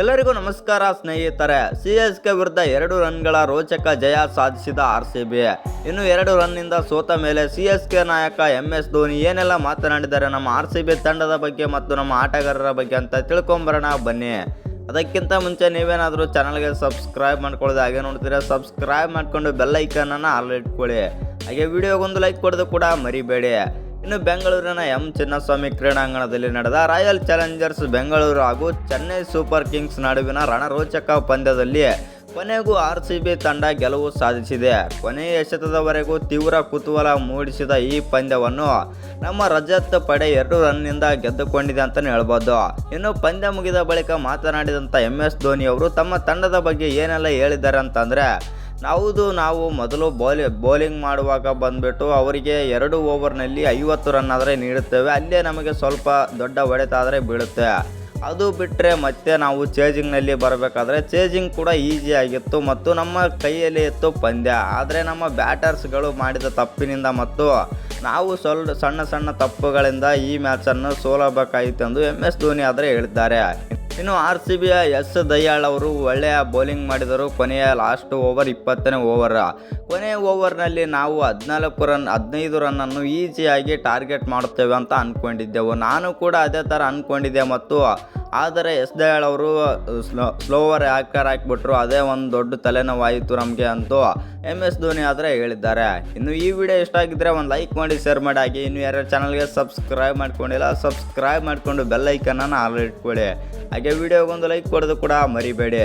ಎಲ್ಲರಿಗೂ ನಮಸ್ಕಾರ ಸ್ನೇಹಿತರೆ. ಸಿ ಎಸ್ ಕೆ ವಿರುದ್ಧ ಎರಡು ರನ್ಗಳ ರೋಚಕ ಜಯ ಸಾಧಿಸಿದ ಆರ್ ಸಿ ಬಿ. ಇನ್ನು ಎರಡು ರನ್ನಿಂದ ಸೋತ ಮೇಲೆ ಸಿ ಎಸ್ ಕೆ ನಾಯಕ ಎಂ ಎಸ್ ಧೋನಿ ಏನೆಲ್ಲ ಮಾತನಾಡಿದ್ದಾರೆ ನಮ್ಮ ಆರ್ ಸಿ ಬಿ ತಂಡದ ಬಗ್ಗೆ ಮತ್ತು ನಮ್ಮ ಆಟಗಾರರ ಬಗ್ಗೆ ಅಂತ ತಿಳ್ಕೊಂಬರೋಣ ಬನ್ನಿ. ಅದಕ್ಕಿಂತ ಮುಂಚೆ ನೀವೇನಾದರೂ ಚಾನಲ್ಗೆ ಸಬ್ಸ್ಕ್ರೈಬ್ ಮಾಡ್ಕೊಳ್ಳೋದು ಹಾಗೆ ನೋಡ್ತೀರಾ, ಸಬ್ಸ್ಕ್ರೈಬ್ ಮಾಡಿಕೊಂಡು ಬೆಲ್ ಐಕನನ್ನು ಆಲ್ ಇಟ್ಕೊಳ್ಳಿ. ಹಾಗೆ ವಿಡಿಯೋಗೊಂದು ಲೈಕ್ ಕೊಡೋದು ಕೂಡ ಮರಿಬೇಡಿ. ಇನ್ನು ಬೆಂಗಳೂರಿನ ಎಂ ಚಿನ್ನಸ್ವಾಮಿ ಕ್ರೀಡಾಂಗಣದಲ್ಲಿ ನಡೆದ ರಾಯಲ್ ಚಾಲೆಂಜರ್ಸ್ ಬೆಂಗಳೂರು ಹಾಗೂ ಚೆನ್ನೈ ಸೂಪರ್ ಕಿಂಗ್ಸ್ ನಡುವಿನ ರಣರೋಚಕ ಪಂದ್ಯದಲ್ಲಿ ಕೊನೆಗೂ ಆರ್ ಸಿ ಬಿ ತಂಡ ಗೆಲುವು ಸಾಧಿಸಿದೆ. ಕೊನೆಯ ಎಸೆತದವರೆಗೂ ತೀವ್ರ ಕುತೂಹಲ ಮೂಡಿಸಿದ ಈ ಪಂದ್ಯವನ್ನು ನಮ್ಮ ರಜತ್ ಪಡೆ ಎರಡು ರನ್ನಿಂದ ಗೆದ್ದುಕೊಂಡಿದೆ ಅಂತಲೇ ಹೇಳ್ಬೋದು. ಇನ್ನು ಪಂದ್ಯ ಮುಗಿದ ಬಳಿಕ ಮಾತನಾಡಿದಂಥ ಎಂ ಎಸ್ ಧೋನಿ ಅವರು ತಮ್ಮ ತಂಡದ ಬಗ್ಗೆ ಏನೆಲ್ಲ ಹೇಳಿದ್ದಾರೆ ಅಂತಂದರೆ ಹೌದು, ನಾವು ಮೊದಲು ಬೌಲಿ ಬೌಲಿಂಗ್ ಮಾಡುವಾಗ ಬಂದ್ಬಿಟ್ಟು ಅವರಿಗೆ ಎರಡು ಓವರ್ನಲ್ಲಿ ಐವತ್ತು ರನ್ ಆದರೆ ನೀಡುತ್ತೇವೆ. ಅಲ್ಲೇ ನಮಗೆ ಸ್ವಲ್ಪ ದೊಡ್ಡ ಹೊಡೆತ ಆದರೆ ಬೀಳುತ್ತೆ. ಅದು ಬಿಟ್ಟರೆ ಮತ್ತೆ ನಾವು ಚೇಜಿಂಗ್ನಲ್ಲಿ ಬರಬೇಕಾದ್ರೆ ಚೇಜಿಂಗ್ ಕೂಡ ಈಸಿ ಆಗಿತ್ತು ಮತ್ತು ನಮ್ಮ ಕೈಯಲ್ಲಿ ಇತ್ತು ಪಂದ್ಯ. ಆದರೆ ನಮ್ಮ ಬ್ಯಾಟರ್ಸ್ಗಳು ಮಾಡಿದ ತಪ್ಪಿನಿಂದ ಮತ್ತು ನಾವು ಸ್ವಲ್ಪ ಸಣ್ಣ ಸಣ್ಣ ತಪ್ಪುಗಳಿಂದ ಈ ಮ್ಯಾಚನ್ನು ಸೋಲಬೇಕಾಯಿತು ಎಂದು ಎಂ ಎಸ್ ಧೋನಿ ಆದರೆ ಹೇಳಿದ್ದಾರೆ. ಇನ್ನು ಆರ್ ಸಿ ಬಿಯ ಎಸ್ ದಯಾಳ್ ಅವರು ಒಳ್ಳೆಯ ಬೌಲಿಂಗ್ ಮಾಡಿದರು. ಕೊನೆಯ ಲಾಸ್ಟ್ ಓವರ್ ಇಪ್ಪತ್ತನೇ ಓವರ್. ಕೊನೆಯ ಓವರ್ನಲ್ಲಿ ನಾವು ಹದಿನಾಲ್ಕು ರನ್, ಹದಿನೈದು ರನ್ನನ್ನು ಈಸಿಯಾಗಿ ಟಾರ್ಗೆಟ್ ಮಾಡುತ್ತೇವೆ ಅಂತ ಅಂದ್ಕೊಂಡಿದ್ದೆವು ನಾನು ಕೂಡ ಅದೇ ಥರ ಅಂದ್ಕೊಂಡಿದ್ದೆ ಮತ್ತು ಆದರೆ ಎಸ್ ದಯಾಳ್ ಅವರು ಸ್ಲೋ, ಸ್ಲೋವರ್ ಆಕರ್ ಹಾಕ್ಬಿಟ್ರು ಅದೇ ಒಂದು ದೊಡ್ಡ ತಲೆನೋವಾಯಿತು ನಮಗೆ ಅಂತೂ ಎಂ ಎಸ್ ಧೋನಿ ಆದರೆ ಹೇಳಿದ್ದಾರೆ. ಇನ್ನು ಈ ವಿಡಿಯೋ ಇಷ್ಟ ಆಗಿದ್ದರೆ ಒಂದು ಲೈಕ್ ಮಾಡಿ, ಶೇರ್ ಮಾಡಿ. ಹಾಗೆ ಇನ್ನು ಯಾರ್ಯಾರು ಚಾನಲ್ಗೆ ಸಬ್ಸ್ಕ್ರೈಬ್ ಮಾಡ್ಕೊಂಡಿಲ್ಲ, ಸಬ್ಸ್ಕ್ರೈಬ್ ಮಾಡಿಕೊಂಡು ಬೆಲ್ ಐಕನನ್ನು ಆಲ್ ಇಟ್ಕೊಳ್ಳಿ. ಹಾಗೆ ವಿಡಿಯೋಗೊಂದು ಲೈಕ್ ಕೊಡೋದು ಕೂಡ ಮರಿಬೇಡಿ.